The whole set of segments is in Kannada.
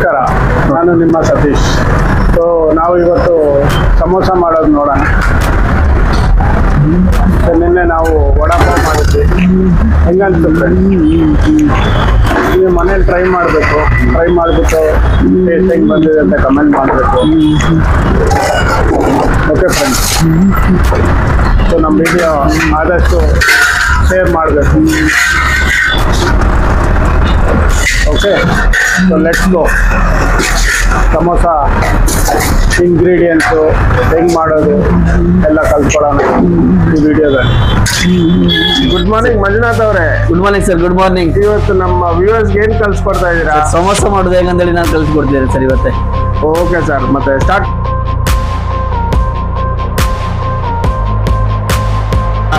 ನಮಸ್ಕಾರ. ನಾನು ನಿಮ್ಮ ಸತೀಶ್. ಸೊ ನಾವು ಇವತ್ತು ಸಮೋಸ ಮಾಡೋದು ನೋಡೋಣ. ನಿನ್ನೆ ನಾವು ವಡಾಪಾವ್ ಮಾಡಿದ್ವಿ. ಹೆಂಗಂತ ನೀವು ಮನೇಲಿ ಟ್ರೈ ಮಾಡಬೇಕು. ಟ್ರೈ ಮಾಡಿಬಿಟ್ಟು ಟೇಸ್ಟ್ ಹೆಂಗೆ ಬಂದಿದೆ ಅಂತ ಕಮೆಂಟ್ ಮಾಡಬೇಕು. ಓಕೆ ಫ್ರೆಂಡ್ಸ್ ಸೊ ನಮ್ಮ ವಿಡಿಯೋ ಆದಷ್ಟು ಶೇರ್ ಮಾಡಬೇಕು. Okay so let's go samosa ingredients ಹೆಂಗ್ ಮಾಡೋದು ಎಲ್ಲ ಕಲ್ತ್ಕೊಳ್ಳೋಣ ಈ ವಿಡಿಯೋದಲ್ಲಿ. ಗುಡ್ ಮಾರ್ನಿಂಗ್ ಮಂಜುನಾಥ್ ಅವರೇ. Good morning sir good morning ಇವತ್ತು ನಮ್ಮ ವ್ಯೂವರ್ಸ್ಗೆ ಏನು ಕಲಿಸ್ಕೊಡ್ತಾ ಇದ್ದೀರಾ? ಸಮೋಸ ಮಾಡೋದು ಹೇಗಂದೇಳಿ ನಾನು ಕಲಿಸ್ಕೊಡ್ತೀನಿ ಸರ್ ಇವತ್ತೆ. ಓಕೆ ಸರ್ ಮತ್ತೆ ಸ್ಟಾರ್ಟ್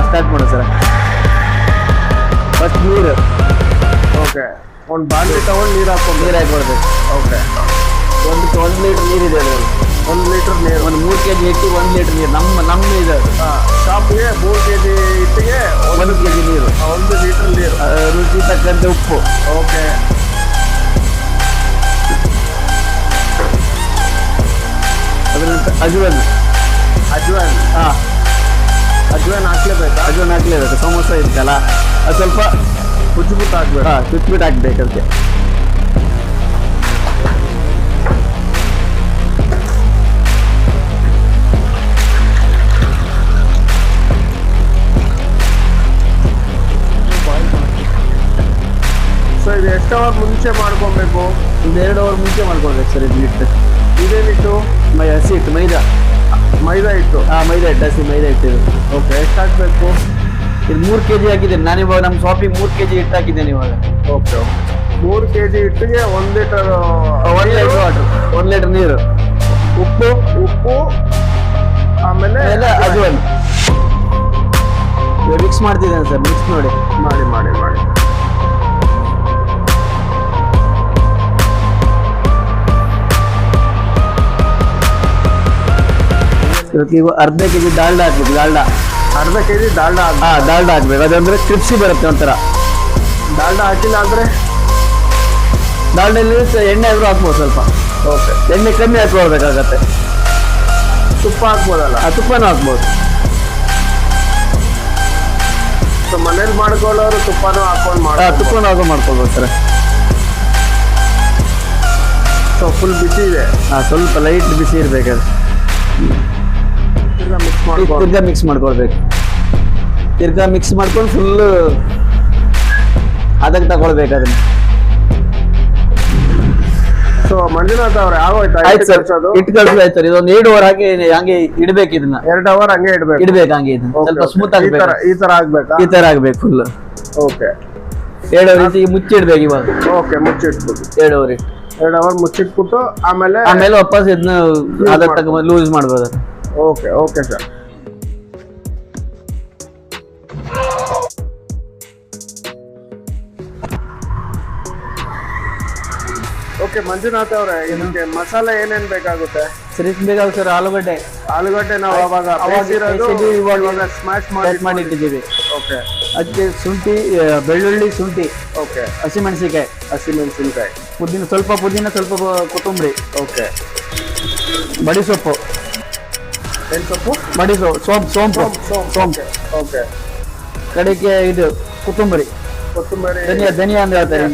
ಸ್ಟಾರ್ಟ್ ಮಾಡು ಸರ್ ಫಸ್ಟ್ ನೀರು. ಓಕೆ ಒಂದು ಬಾಂಡ್ಲಿ ತಗೊಂಡು ನೀರು ಹಾಕೊಂಡು ನೀರು ಹಾಕ್ಬಿಡ್ಬೇಕು ಓಕೆ. ಒಂದು ಒಂದು ಲೀಟ್ರ್ ನೀರಿದೆ ಅದರಲ್ಲಿ. ಒಂದು ಲೀಟ್ರ್ ನೀರು. ಒಂದು ಮೂರು ಕೆ ಜಿ ಹಿಟ್ಟು ಒಂದು ಲೀಟ್ರ್ ನೀರು. ನಮ್ಮ ನಮ್ಮ ಇದೆ ಅದು. ಶಾಪ್ಗೆ ಮೂರು ಕೆ ಜಿ ಹಿಟ್ಟಿಗೆ ಒಂದು ಕೆ ಜಿ ನೀರು. ಒಂದು ಲೀಟ್ರ್ ನೀರು. ರುಚಿ ತಕ್ಕಂತೆ ಉಪ್ಪು. ಓಕೆ. ಅದರ ಅಜ್ವನ್. ಅಜ್ವನ್? ಅಜ್ವಾನ್ ಹಾಂ. ಅಜ್ವಾನ್ ಹಾಕ್ಲೇಬೇಕು? ಅಜ್ವನ್ ಹಾಕ್ಲೇಬೇಕು. ಸಮೋಸ ಇತ್ತಲ್ಲ ಅದು ಸ್ವಲ್ಪ ಕುಚ್ಬಿಟ್ಟು ಹಾಕ್ಬೇಕು ಹಾಂ ಚುಚ್ಬಿಟ್ಟು ಹಾಕ್ಬೇಕು ಅದಕ್ಕೆ. ಸೊ ಇದು ಎಷ್ಟು ಅವರ್ ಮುಂಚೆ ಮಾಡ್ಕೊಬೇಕು. ಒಂದು ಎರಡು ಅವರ್ ಮುಂಚೆ ಮಾಡ್ಕೊಳ್ಬೇಕು ಸರ್ ಇದು ಹಿಟ್ಟು. ಇದೇನಿಟ್ಟು ಮೈ ಹಸಿ ಹಿಟ್ಟು ಮೈದಾ. ಮೈದಾ ಹಿಟ್ಟು. ಹಾಂ ಮೈದಾ ಹಿಟ್ಟು ಹಸಿ ಮೈದಾ ಹಿಟ್ಟು ಓಕೆ ಎಷ್ಟು ಹಾಕ್ಬೇಕು? ಇದು ಮೂರು ಕೆ ಜಿ ಹಾಕಿದ್ದೇನೆ ನಾನು ಇವಾಗ ನಮ್ಮ ಶಾಪಿಗೆ ಮೂರು ಕೆ ಜಿ ಹಿಟ್ಟು ಹಾಕಿದ್ದೇನೆ ಇವಾಗ ಓಕೆ ಮೂರು ಕೆ ಜಿ ಹಿಟ್ಟಿಗೆ ಒಂದು litre one litre water one litre ನೀರು. ಉಪ್ಪು ಉಪ್ಪು ಆಮೇಲೆ ಅಜ್ವನ್. ಮಿಕ್ಸ್ ಮಾಡ್ತಿದ್ದೇನೆ ಸರ್ ಮಿಕ್ಸ್ ನೋಡಿ. ಮಾಡಿ ಮಾಡಿ ಮಾಡಿ. ಇವತ್ತು ಅರ್ಧ ಕೆ ಜಿ ಡಾಲ್ಡ ಹಾಕ್ಬೇಕು ಡಾಲ್ಡಾ ಅರ್ಧ ಕೆ ಜಿ ಡಾಲ್ಡಾ ಹಾ ಹಾಂ ಡಾಲ್ಡಾ ಹಾಕ್ಬೇಕು ಅದಂದ್ರೆ ಕ್ರಿಪ್ಸಿ ಬರುತ್ತೆ ಒಂಥರ. ಡಾಲ್ಡಾ ಹಾಕಿಲ್ಲ ಅಂದರೆ? ಡಾಲ್ಡಲ್ಲಿ ಎಣ್ಣೆ ಆದರೂ ಹಾಕ್ಬೋದು ಸ್ವಲ್ಪ. ಓಕೆ ಎಣ್ಣೆ ಕಮ್ಮಿ ಹಾಕ್ಕೊಳ್ಬೇಕಾಗತ್ತೆ. ತುಪ್ಪ ಹಾಕ್ಬೋದಲ್ಲ? ಆ ತುಪ್ಪನೂ ಹಾಕ್ಬೋದು. ಸೊ ಮನೇಲಿ ಮಾಡ್ಕೊಳ್ಳೋರು ತುಪ್ಪನೂ ಹಾಕೊಂಡು ಮಾಡ ಮಾಡಿ ತುಪ್ಪನೂ ಹಾಕೋ ಮಾಡ್ಕೊಳ್ಬೋದು ಸರ್. ಸೊ ಫುಲ್ ಬಿಸಿ ಇದೆ. ಹಾಂ ಸ್ವಲ್ಪ ಲೈಟ್ ಬಿಸಿ ಇರಬೇಕಾದ್ರೆ ತಿರ್ಗಾ ಮಿಕ್ಸ್ ಮಾಡ್ಕೊಳ್ಬೇಕು. ತಿರ್ಗಾ ಮಿಕ್ಸ್ ಮಾಡ್ಕೊಂಡು ಫುಲ್ ಅದಕ್ಕೆ ತಗೊಳ್ಬೇಕು ಅದನ್ನ. ಸೊ ಮಂಜುನಾಥ್ ಅವರ ಆಗೋಯ್ತಾ? ಆಯ್ತು ಸರ್ ಕಳ್ಸೋದು? ಇಟ್ಟು ಕಳ್ಸಿ ಆಯ್ತು ಸರ್ ಇದೊಂದು ಎರಡು ಅವರ್ ಹಾಕಿ ಹಂಗೆ ಇಡ್ಬೇಕು ಇದನ್ನ. ಎರಡು ಅವರ್ ಹಂಗೆ ಇಡ್ಬೇಕು. ಇಡ್ಬೇಕು ಹಂಗೆ ಇದನ್ನ. ಸ್ವಲ್ಪ. ಸ್ಮೂತ್ ಆಗ್ಬೇಕು. ಈ ತರ ಆಗ್ಬೇಕಾ? ಈ ತರ ಆಗ್ಬೇಕು ಫುಲ್ ಓಕೆ ಎರಡು ರೀತಿ ಮುಚ್ಚಿಡ್ಬೇಕು ಇವಾಗ. ಓಕೆ ಮುಚ್ಚಿಟ್ಬಿಟ್ಟು. ಎರಡು ಅವರ್ ಇಟ್ಟು. ಎರಡು ಅವರ್ ಮುಚ್ಚಿಟ್ಬಿಟ್ಟು ಆಮೇಲೆ ಆಮೇಲೆ ವಾಪಸ್ ಇದನ್ನ ಅದಕ್ಕೆ ತಗೊಂಡು ಲೂಸ್ ಮಾಡ್ಬೋದು okay okay sir. Okay Manjunath ಅವರೇ ಇದಕ್ಕೆ ಮಸಾಲೆ ಏನೇನ್ ಬೇಕಾಗುತ್ತೆ? ಸರಿ ಬೇಕಾಗುತ್ತೆ ಸರ್ ಆಲೂಗಡ್ಡೆ. ಆಲೂಗಡ್ಡೆ ನಾವು ಅವಾಗ ಇವಾಗ ಸ್ಮ್ಯಾಶ್ ಮಾಡಿ ಇಟ್ಟಿದ್ದೀವಿ. ಓಕೆ. ಅದಕ್ಕೆ ಶುಂಠಿ ಬೆಳ್ಳುಳ್ಳಿ ಶುಂಠಿ ಓಕೆ. ಹಸಿಮೆಣಸಿನ್ಕಾಯಿ. ಹಸಿಮೆಣಸಿನ್ಕಾಯಿ. ಪುದೀನ ಸ್ವಲ್ಪ ಪುದೀನ ಸ್ವಲ್ಪ ಕೊತ್ತಂಬರಿ. ಓಕೆ. ಬಡಿ ಸೊಪ್ಪು. ಏನ್ ಸೊಪ್ಪು? ಮಡಿಸು ಸೋಂಪು ಸೋಂಪು. ಸೋಂಪು ಓಕೆ ಕಡೆಗೆ ಇದು ಕೊತ್ತಂಬರಿ. ಕೊತ್ತಂಬರಿ. ಧನಿಯಾ ಧನಿಯಾ ಅಂತ ಹೇಳ್ತಾರೆ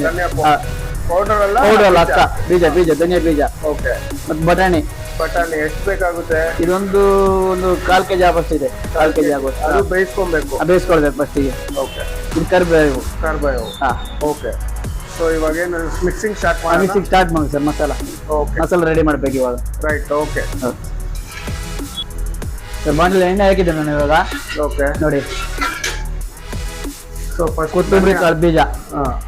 ಪೌಡರ್ ಅಲ್ಲ? ಪೌಡರ್ ಅಲ್ಲ ಅಕ್ಕ. ಬೀಜ ಬೀಜ ಧನಿಯಾ ಬೀಜ. ಓಕೆ. ಮತ್ತು ಬಟಾಣಿ. ಬಟಾಣಿ ಎಷ್ಟು ಬೇಕಾಗುತ್ತೆ? ಇದೊಂದು ಒಂದು ಕಾಲ್ ಕೆಜಿ ಆಗೋಷ್ಟು ಇದೆ. ಕಾಲ್ ಕೆಜಿ. ಆಗೋಷ್ಟು. ಅದು ಬೇಯಿಸ್ಕೊಬೇಕು. ಬೇಯಿಸ್ಕೊಳ್ಬೇಕು ಫಸ್ಟಿಗೆ ಓಕೆ. ಇದು ಕರಿಬೇವು. ಕರಿಬೇವು. ಹಾಂ. ಓಕೆ. ಸೊ ಇವಾಗ ಏನು ಮಿಕ್ಸಿಂಗ್ ಸ್ಟಾರ್ಟ್ ಮಾಡಿ ಮಿಕ್ಸಿಂಗ್ ಸ್ಟಾರ್ಟ್ ಮಾಡಿ sir masala. Okay. Masala ready ಮಾಡ್ಬೇಕು ಇವಾಗ. ರೈಟ್ ಓಕೆ ಬಾಂಡಲ್ಲಿ ಎಣ್ಣೆ ಹಾಕಿದ್ದೆ ನಾನು ಇವಾಗ. ಓಕೆ ನೋಡಿ. ಸೊ ಫಸ್ಟ್ ಕೊತ್ತಂಬರಿ ಕಾಳು ಬೀಜ. ಹಾಂ.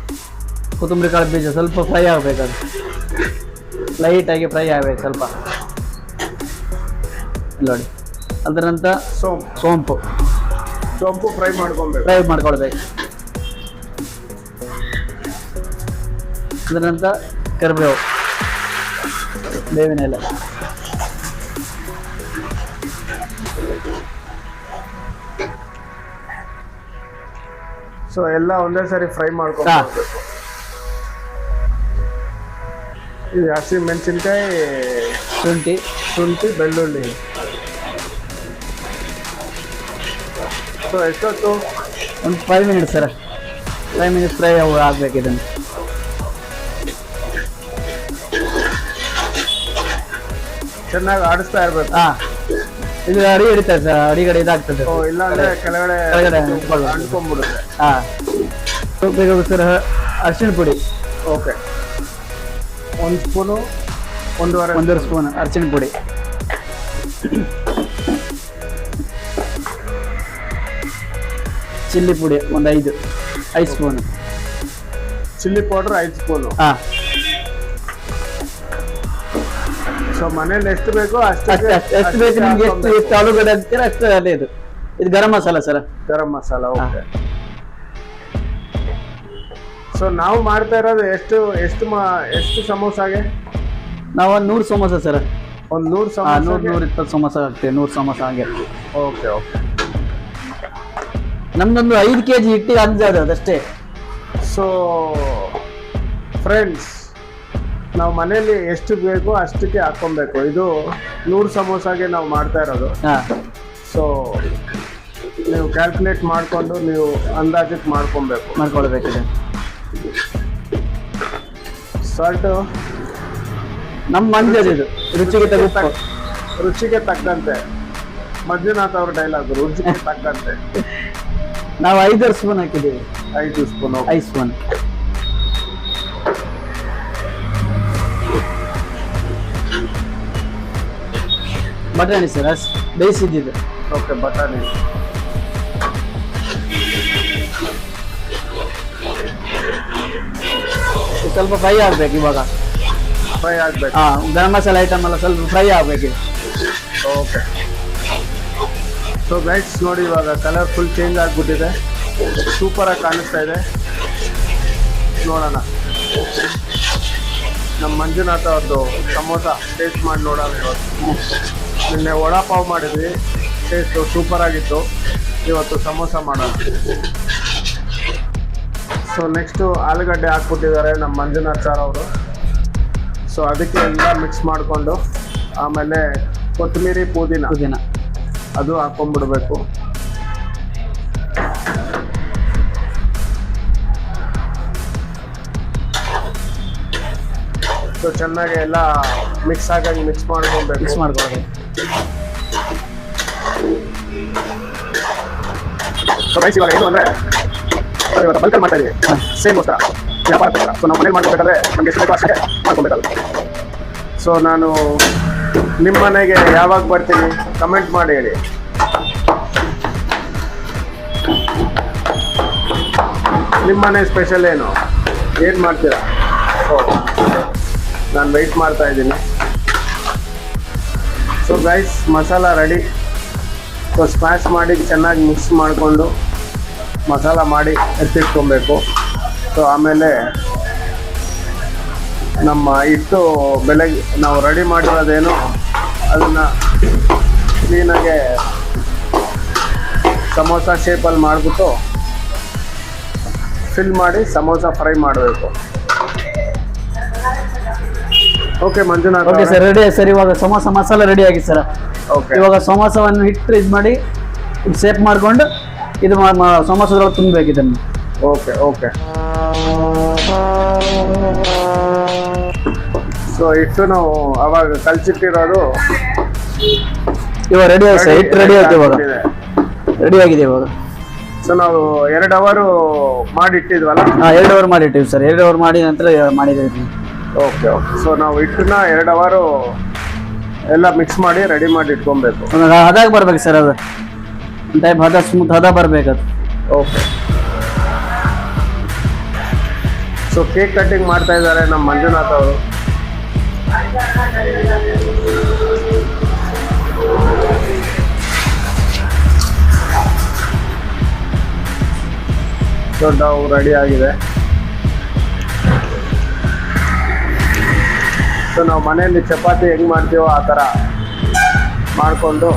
ಕೊತ್ತಂಬರಿ ಕಾಳು ಬೀಜ ಸ್ವಲ್ಪ ಫ್ರೈ ಆಗಬೇಕು ಅದು. ಲೈಟಾಗಿ ಫ್ರೈ ಆಗಬೇಕು ಸ್ವಲ್ಪ. ನೋಡಿ. ಅದರ ನಂತರ ಸೋಂಪು. ಸೋಂಪು. ಸೋಂಪು ಫ್ರೈ ಮಾಡ್ಕೊಬೇಕು ಫ್ರೈ ಮಾಡ್ಕೊಳ್ಬೇಕು. ಅದರ ನಂತರ ಕರಿಬೇವು. ಬೇವಿನ ಎಲೆ. ಸೊ ಎಲ್ಲ ಒಂದೇ ಸರಿ ಫ್ರೈ ಮಾಡ್ಕೊಂಡು ಇದು ಹಸಿ ಮೆಣಸಿನ್ಕಾಯಿ ಶುಂಠಿ. ಶುಂಠಿ ಬೆಳ್ಳುಳ್ಳಿ. ಸೊ ಎಷ್ಟೊತ್ತು? ಒಂದು five minutes sir. Five minutes fry ಆಗ್ಬೇಕು ಇದನ್ನು. ಚೆನ್ನಾಗಿ ಆಡಿಸ್ತಾ ಇರ್ಬೇಕು. ಹಾಂ. ಇದು ಅಡಿ ಹಿಡಿತಾರೆ ಸರ್. ಅಡಿಗಡೆ ಇದಾಗ್ತದೆ. ಕೆಳಗಡೆ ಕೆಳಗಡೆ. ಅಂಟ್ಕೊಂಡ್ಬಿಡುತ್ತೆ. ಹಾಂ. ಬೇಕು ಸರ್ ಅರಿಶಿಣ ಪುಡಿ. ಓಕೆ ಒಂದು ಸ್ಪೂನು ಒಂದೂವರೆ ಒಂದೂವರೆ ಸ್ಪೂನ್ ಅರಿಶಿಣ ಪುಡಿ. ಚಿಲ್ಲಿ ಪುಡಿ ಒಂದು ಐದು ಐದು ಸ್ಪೂನ್ ಚಿಲ್ಲಿ ಪೌಡರ್ ಐದು ಸ್ಪೂನು ಹಾಂ. ಸೊ ಮನೇಲಿ ಎಷ್ಟು ಬೇಕೋ ಅಷ್ಟು ಎಷ್ಟು ಬೇಕು ನಿಮ್ಗೆ ಎಷ್ಟು ಆಲೂಗಡ್ಡೆ ಹಾಕ್ತೀರಾ ಅಷ್ಟು ಅದೇ ಇದು. ಇದು garam masala sir. Garam masala okay so ನಾವು ಮಾಡ್ತಾ ಇರೋದು ಎಷ್ಟು ಎಷ್ಟು ಮಾ ಎಷ್ಟು ಸಮೋಸಾಗೆ? ನಾವು ಒಂದು ನೂರು ಸಮೋಸ ಸರ್. ಒಂದು ನೂರು ಸಮ ನೂರು ನೂರು ಇಪ್ಪತ್ತು ಸಮೋಸ ಆಗ್ತೇವೆ ನೂರು ಸಮೋಸ ಹಾಗೆ. Okay okay. ನಮ್ದೊಂದು ಐದು ಕೆ ಜಿ ಹಿಟ್ಟಿಗೆ ಅಂಜಾದು ಅದಷ್ಟೇ. ಸೊ ಫ್ರೆಂಡ್ಸ್ ನಾವು ಮನೇಲಿ ಎಷ್ಟು ಬೇಕು ಅಷ್ಟಕ್ಕೆ ಹಾಕೊಬೇಕು ಇದು ನೂರು ಸಮೋಸಾಗೆ ನಾವು ಮಾಡ್ತಾ ಇರೋದು. ಹಾಂ. ಸೊ ನೀವು ಕ್ಯಾಲ್ಕುಲೇಟ್ ಮಾಡಿಕೊಂಡು ನೀವು ಅಂದಾಜಕ್ಕೆ ಮಾಡ್ಕೊಬೇಕು. ಮಾಡ್ಕೊಳ್ಬೇಕಿದೆ. ಸಾಲ್ಟು ನಮ್ಮ ಮಂಜರ್ ಇದು. ರುಚಿಗೆ ತಕ್ಕ ರುಚಿಗೆ ತಕ್ಕಂತೆ. ಮಂಜುನಾಥ್ ಅವ್ರ ಡೈಲಾಗ್ ರುಚಿಗೆ ತಕ್ಕಂತೆ. ನಾವು ಐದಾರು ಸ್ಪೂನ್ ಹಾಕಿದ್ದೀವಿ. ಐದು ಸ್ಪೂನ್ ಐದು ಸ್ಪೂನ್ ಬಟಾಣಿ ಸರ್ ಬೇಯಿಸಿದ್ದಿದ್ದು ಬೇಯಿಸಿದ್ದು ಓಕೆ ಬಟಾಣಿ. ಸ್ವಲ್ಪ ಫ್ರೈ ಆಗ್ಬೇಕು ಇವಾಗ. ಫ್ರೈ ಆಗ್ಬೇಕು. ಹಾ ಗರಂ ಮಸಾಲ ಐಟಮ್ ಎಲ್ಲ ಸ್ವಲ್ಪ ಫ್ರೈ ಆಗ್ಬೇಕು ಓಕೆ ಸೊ ಗೈಡ್ಸ್ ನೋಡಿ ಇವಾಗ ಕಲರ್ ಫುಲ್ ಚೇಂಜ್ ಆಗಿಬಿಟ್ಟಿದೆ. ಸೂಪರಾಗಿ ಕಾಣಿಸ್ತಾ ಇದೆ. ನೋಡೋಣ. ನಮ್ಮ ಮಂಜುನಾಥ ಅವ್ರದ್ದು ಸಮೋಸ ಟೇಸ್ಟ್ ಮಾಡಿ ನೋಡೋಣ ಇವತ್ತು ನಿನ್ನೆ ವಡಾಪಾವ್ ಮಾಡಿದ್ವಿ. ಟೇಸ್ಟು ಸೂಪರಾಗಿತ್ತು ಇವತ್ತು ಸಮೋಸ ಮಾಡೋಣ. ಸೊ ನೆಕ್ಸ್ಟು ಆಲೂಗಡ್ಡೆ ಹಾಕ್ಬಿಟ್ಟಿದ್ದಾರೆ ನಮ್ಮ ಮಂಜುನಾಥ್ ಸರ್ ಅವರು. ಸೊ ಅದಕ್ಕೆ ಎಲ್ಲ ಮಿಕ್ಸ್ ಮಾಡಿಕೊಂಡು ಆಮೇಲೆ ಕೊತ್ತಂಬರಿ ಪುದೀನ. ಪುದೀನ. ಅದು ಹಾಕೊಂಡ್ಬಿಡ್ಬೇಕು. ಸೊ ಚೆನ್ನಾಗಿ ಎಲ್ಲ ಮಿಕ್ಸ್ ಆಗಿ ಮಿಕ್ಸ್ ಮಾಡ್ಕೊಬೇಕು. ಮಿಕ್ಸ್ ಮಾಡ್ಕೊಳ್ಬೇಕು ಸೊ ರೈಸ್ ಇವಾಗ ಏನು ಅಂದರೆ ಇವತ್ತು ಬಲ್ಕಲ್ ಮಾಡ್ತಾ ಇದೀವಿ. ಸೇಮ್ಗೋಸ್ಕರ ವ್ಯಾಪಾರಕ್ಕೋಸ್ಕರ ಸೊ ನಾವು ಮನೇಲಿ ಮಾಡ್ಬೇಕಾದ್ರೆ ನಮಗೆ ಎಷ್ಟು ಬೇಕೋ ಅಷ್ಟೇ ಸೊ ನಾನು ನಿಮ್ಮ ಮನೆಗೆ ಯಾವಾಗ ಬರ್ತೀನಿ ಕಮೆಂಟ್ ಮಾಡಿ ಹೇಳಿ. ನಿಮ್ಮ ಮನೆ ಸ್ಪೆಷಲ್ ಏನು? ಏನು ಮಾಡ್ತೀರಾ? ನಾನು ವೆಯ್ಟ್ ಮಾಡ್ತಾ ಇದ್ದೀನಿ. So guys masala ready so smash ಮಾಡಿ ಚೆನ್ನಾಗಿ ಮಿಕ್ಸ್ ಮಾಡಿಕೊಂಡು ಮಸಾಲ ಮಾಡಿ ಎತ್ತಿಟ್ಕೊಬೇಕು. ಸೊ ಆಮೇಲೆ ನಮ್ಮ ಹಿಟ್ಟು ಬೆಳಗ್ಗೆ ನಾವು ರೆಡಿ ಮಾಡಿರೋದೇನು ಅದನ್ನು ಕ್ಲೀನಾಗೆ ಸಮೋಸ ಶೇಪಲ್ಲಿ ಮಾಡಿಬಿಟ್ಟು ಫಿಲ್ ಮಾಡಿ ಸಮೋಸ ಫ್ರೈ ಮಾಡಬೇಕು. Okay Manjunath okay sir ready sir ಇವಾಗ ಸಮೋಸ ಮಸಾಲ ರೆಡಿ ಆಗಿದೆ ಸರ್ ಓಕೆ ಇವಾಗ ಸಮೋಸವನ್ನು ಹಿಟ್ಟು ಇದು ಮಾಡಿ ಶೇಪ್ ಮಾಡ್ಕೊಂಡು ಇದು ಸಮೋಸದೊಳಗೆ ತುಂಬಬೇಕು ಇದನ್ನು ಓಕೆ ಓಕೆ ಸೊ ಇಟ್ಟು ನಾವು ಅವಾಗ ಕಲ್ಸಿಟ್ಟಿರೋದು ಇವಾಗ ರೆಡಿ ಆಗಿದೆ ಸರ್ ಹಿಟ್ಟು ರೆಡಿ ಆಗಿದೆ ಇವಾಗ. ರೆಡಿ ಆಗಿದೆ ಇವಾಗ. ಸೊ ನಾವು ಎರಡು ಅವರು ಮಾಡಿಟ್ಟಿದ್ವಲ್ಲ? ಹಾಂ ಎರಡು ಅವರ್ ಮಾಡಿಟ್ಟಿವಿ ಸರ್. ಎರಡು ಅವರ್ ಮಾಡಿ ನಂತರ ಮಾಡಿದ್ದೀವಿ ಓಕೆ ಓಕೆ ಸೊ ನಾವು ಹಿಟ್ಟನ್ನ ಎರಡು ಅವರು ಎಲ್ಲ ಮಿಕ್ಸ್ ಮಾಡಿ ರೆಡಿ ಮಾಡಿ ಇಟ್ಕೊಬೇಕು. ಅದಾಗ ಬರ್ಬೇಕು ಸರ್ ಅದು. ಟೈಪ್ ಹದ ಸ್ಮೂತ್ ಹದ ಬರಬೇಕದು ಓಕೆ ಸೊ ಕೇಕ್ ಕಟ್ಟಿಂಗ್ ಮಾಡ್ತಾ ಇದ್ದಾರೆ ನಮ್ಮ ಮಂಜುನಾಥ್ ಅವರು ದೊಡ್ಡವು ರೆಡಿ ಆಗಿದೆ ಸೊ ನಾವು ಮನೆಯಲ್ಲಿ ಚಪಾತಿ ಹೆಂಗ್ ಮಾಡ್ತೀವೋ ಆ ಥರ ಮಾಡಿಕೊಂಡು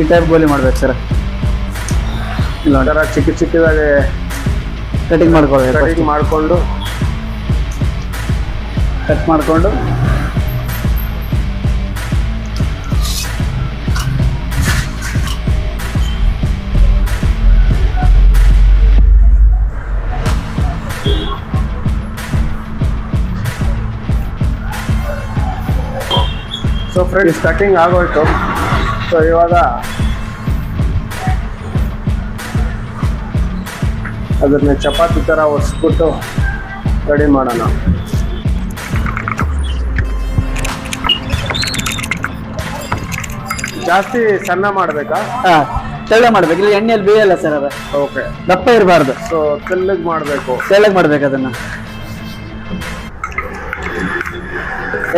ಈ ಟೈಪ್ ಗೋಲಿ ಮಾಡ್ಬೇಕು ಸರ್ ಇಲ್ಲ. ಚಿಕ್ಕ ಚಿಕ್ಕದಾಗಿ ಕಟಿಂಗ್ ಮಾಡ್ಕೊಳ್ಬೇಕು ಕಟಿಂಗ್ ಮಾಡಿಕೊಂಡು. ಕಟ್ ಮಾಡಿಕೊಂಡು. ಸೊ ಫ್ರೆಂಡ್ಸ್ ಕಟಿಂಗ್ ಆಗೋಯ್ತು. ಸೊ ಇವಾಗ ಅದನ್ನ ಚಪಾತಿ ಥರ ಒರೆಸ್ಬಿಟ್ಟು ರೆಡಿ ಮಾಡೋಣ. ಜಾಸ್ತಿ ಸಣ್ಣ ಮಾಡಬೇಕಾ? ಹಾಂ ತೆಳ್ಳ ಮಾಡ್ಬೇಕು. ಇಲ್ಲಿ ಎಣ್ಣೆಯಲ್ಲಿ ಬೇಯಲ್ಲ ಸರ್ ಅದು. ಓಕೆ ದಪ್ಪ ಇರಬಾರ್ದು. ಸೊ ತೆಳ್ಳಗೆ ಮಾಡಬೇಕು. ತೆಳ್ಳಗೆ ಮಾಡ್ಬೇಕು ಅದನ್ನ.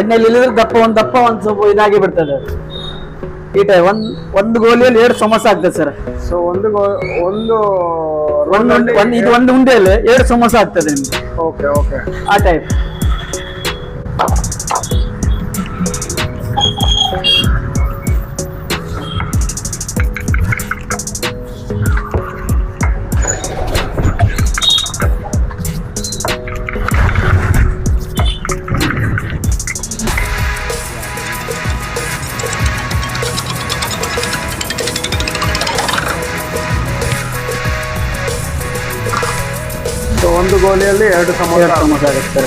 ಎಣ್ಣೆಯಲ್ಲಿ ಇಲ್ಲಿದ್ರೆ ದಪ್ಪ ಒಂದು ದಪ್ಪ ಒಂದು ಸ್ವಲ್ಪ ಇದಾಗಿ ಬಿಡ್ತದೆ ಈ ಟೈಪ್ ಒಂದ್ ಒಂದು ಗೋಲಿಯಲ್ಲಿ ಎರಡು ಸಮೋಸ ಆಗ್ತದೆ ಸರ್ ಸೊ ಒಂದು ಗೋ- ಒಂದು ಒಂದು ಉಂಡೆ- ಒಂದು ಇದು ಒಂದು ಉಂಡೆಯಲ್ಲಿ ಎರಡು ಸಮೋಸ ಆಗ್ತದೆ ನಿಮ್ಗೆ. ಓಕೆ ಓಕೆ ಆ ಟೈಪ್ ಗೋಲಿಯಲ್ಲಿ ಎರಡು ಸಮೋಸ ಸಮೋಸ ಆಗುತ್ತೆ.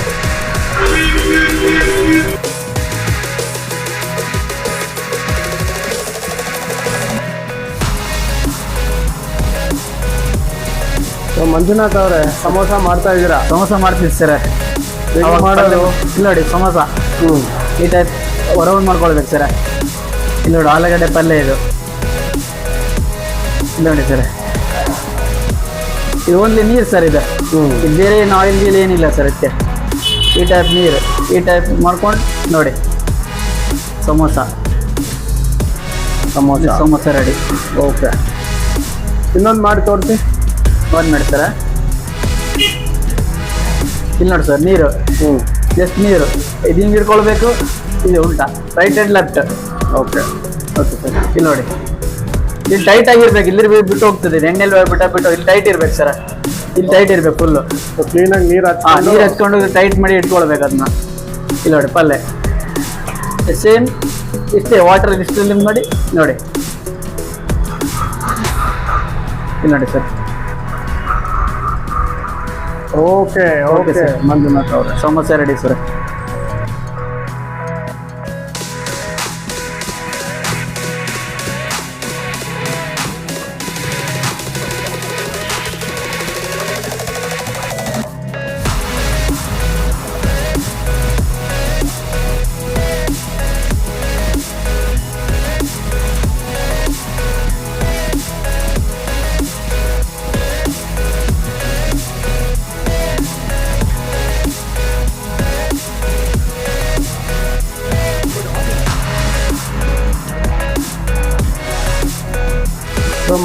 ಸೊ ಮಂಜುನಾಥ್ ಅವರೇ ಸಮೋಸ ಮಾಡ್ತಾ ಇದ್ದೀರಾ? ಸಮೋಸ ಮಾಡ್ತೀವಿ ಸರ್. ಮಾಡೋದು? ಇಲ್ಲ ನೋಡಿ ಸಮೋಸ. ಹ್ಞೂ ಈ ಟೈಪ್ ಹೊರವನ್ ಮಾಡ್ಕೊಳ್ಬೇಕು ಸರ್. ಇಲ್ಲಿ ನೋಡಿ ಆಲೂಗಡ್ಡೆ ಪಲ್ಯ ಇದು. ಇಲ್ಲ ನೋಡಿ ಸರ್. ಇದು ಓನ್ಲಿ ನೀರು ಸರ್ ಇದು. ಇದು ಬೇರೆ ಏನು ಆಯಿಲ್ ಗೀಲ್ ಏನಿಲ್ಲ ಸರ್ ಅದಕ್ಕೆ ಈ ಟೈಪ್ ನೀರು ಈ ಟೈಪ್ ಮಾಡ್ಕೊಂಡು ನೋಡಿ. ಸಮೋಸ. ಸಮೋಸ. ಸಮೋಸ ರೆಡಿ ಓಕೆ ಇನ್ನೊಂದು ಮಾಡಿ ತೋರಿಸಿ. ಒಂದು ಮಾಡಿ ಸರ ಇಲ್ಲಿ ನೋಡಿ ಸರ್ ನೀರು. ಹ್ಞೂ ಜಸ್ಟ್ ನೀರು. ಇದು ಹಿಂಗೆ ಹಿಡ್ಕೊಳ್ಬೇಕು ಇದು ಉಲ್ಟಾ. Right and left okay okay sir ಇಲ್ಲಿ ನೋಡಿ. ಇಲ್ಲಿ ಟೈಟ್ ಆಗಿರ್ಬೇಕು ಇಲ್ಲಿ ಬಿಟ್ಟು ಹೋಗ್ತದೆ ಎಣ್ಣೆಲ್ ಬಿಟ್ಟ ಬಿಟ್ಟು ಇಲ್ಲಿ ಟೈಟ್ ಇರ್ಬೇಕು ಸರ್ ಇಲ್ಲಿ ಟೈಟ್ ಇರ್ಬೇಕು ಫುಲ್ಲು ಕ್ಲೀನ್ ಕ್ಲೀನಾಗಿ ನೀರು ಆ ನೀರು ಹಚ್ಕೊಂಡು ಟೈಟ್ ಮಾಡಿ ಇಟ್ಕೊಳ್ಬೇಕು ಅದನ್ನ ಇಲ್ಲಿ ನೋಡಿ ಪಲ್ಲೆ. ಸೇಮ್ ಇಷ್ಟೇ ವಾಟರ್ ಇಷ್ಟು ಲಿಮ್ ಮಾಡಿ ನೋಡಿ. ಇಲ್ಲಿ ನೋಡಿ sir okay okay sir Manjunath ಅವರ. ಸಮಸ್ಯೆ ರೆಡಿ ಸರ್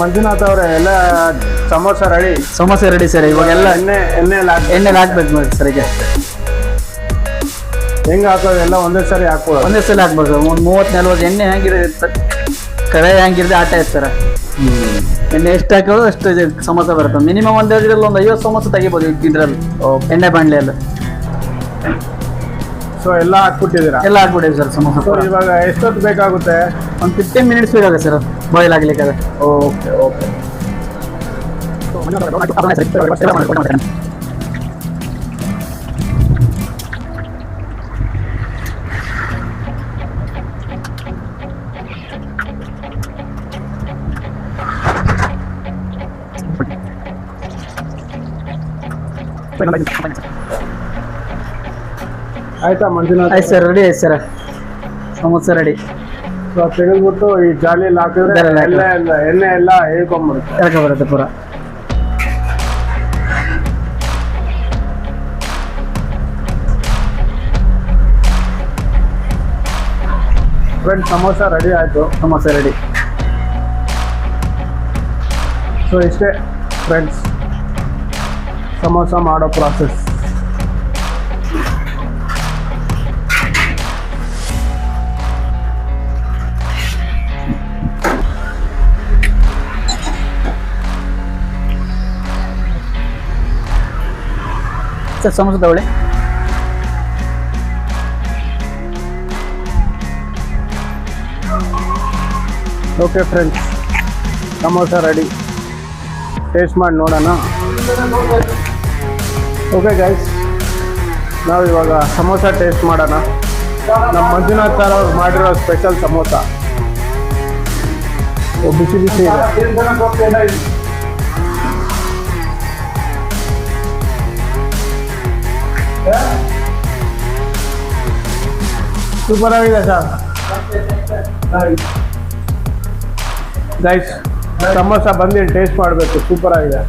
ಮಂಜುನಾಥ್ ಅವರೇ ಎಲ್ಲ samosa ready. Samosa ready sir ಇವಾಗೆಲ್ಲ ಎಣ್ಣೆ ಎಣ್ಣೆ ಹಾಕಿ ಎಣ್ಣೆಲಿ ಹಾಕ್ಬೇಕು ನೋಡಿ ಸರಿಗೆ ಹೆಂಗ ಹೆಂಗೆ ಹಾಕೋದು? ಎಲ್ಲ ಒಂದೇ ಸರಿ ಹಾಕ್ಬೋದು ಒಂದೇ ಸಲ ಹಾಕ್ಬೋದು. ಒಂದು ಮೂವತ್ತು ನಲ್ವತ್ತು ಎಣ್ಣೆ ಹೆಂಗಿರುತ್ತೆ ಕಡೆ ಹೆಂಗಿರುತ್ತೆ ಆಟ ಇತ್ತು ಸರ್ ಎಣ್ಣೆ ಎಷ್ಟು ಹಾಕೋದು ಅಷ್ಟು ಇದು ಸಮೋಸ ಬರುತ್ತೆ. ಮಿನಿಮಮ್ ಒಂದು ಇದ್ರಲ್ಲಿ ಒಂದು ಐವತ್ತು ಸಮೋಸ ತೆಗಿಬೋದು ಇದ್ರಲ್ಲಿ. ಎಣ್ಣೆ ಬಾಣಲೆಯಲ್ಲಿ. ಸೊ ಎಲ್ಲ ಹಾಕ್ಬಿಟ್ಟಿದ್ದೀರಾ? ಎಲ್ಲ ಹಾಕ್ಬಿಟ್ಟಿದ್ದೀವಿ ಸರ್ ಸಮೋಸ ಇವಾಗ ಎಷ್ಟೊತ್ತು ಬೇಕಾಗುತ್ತೆ? ಒಂದು ಫಿಫ್ಟೀನ್ ಮಿನಿಟ್ಸ್ ಬೇಕಾಗುತ್ತೆ ಸರ್. ಬಾಯ್ಲ್ ಆಗ್ಲಿಕ್ಕೆ ಅದು ಓಕೆ ಓಕೆ ಆಯ್ತಾ ಮಂಜುನಾಥ್? ಆಯ್ತು ಸರ್ ರೆಡಿ ಆಯ್ತು ಸರ್. ಸಮೋಸ ರೆಡಿ ಸೊ ತೆಗೆದ್ಬಿಟ್ಟು ಈ ಜಾಲಿಯಲ್ಲಿ ಹಾಕಿದ್ರೆ ಎಣ್ಣೆ ಎಲ್ಲ ಹೇಳ್ಕೊಂಡ್ಬಿಡುತ್ತೆ ಎಳ್ಕೊ ಬರುತ್ತೆ ಪೂರ. ಫ್ರೆಂಡ್ ಸಮೋಸ ರೆಡಿ ಆಯಿತು. ಸಮೋಸ ರೆಡಿ ಸೊ ಇಷ್ಟೇ ಫ್ರೆಂಡ್ಸ್ ಸಮೋಸ ಮಾಡೋ process sir samosa okay friends samosa ready taste ಮಾಡಿ ನೋಡೋಣ. ಓಕೆ ಗೈಸ್ ನಾವು ಇವಾಗ ಸಮೋಸ ಟೇಸ್ಟ್ ಮಾಡೋಣ. ನಮ್ಮ ಮಂಜುನಾಥ್ ಸರ್ ಅವ್ರು ಮಾಡಿರೋ ಸ್ಪೆಷಲ್ ಸಮೋಸ. ಬಿಸಿ ಬಿಸಿ ಸೂಪರ್ ಆಗಿದೆ ಸರ್ ಗೈಸ್ ಸಮೋಸ ಬಂದು ಟೇಸ್ಟ್ ಮಾಡಬೇಕು. ಸೂಪರ್ ಆಗಿದೆ.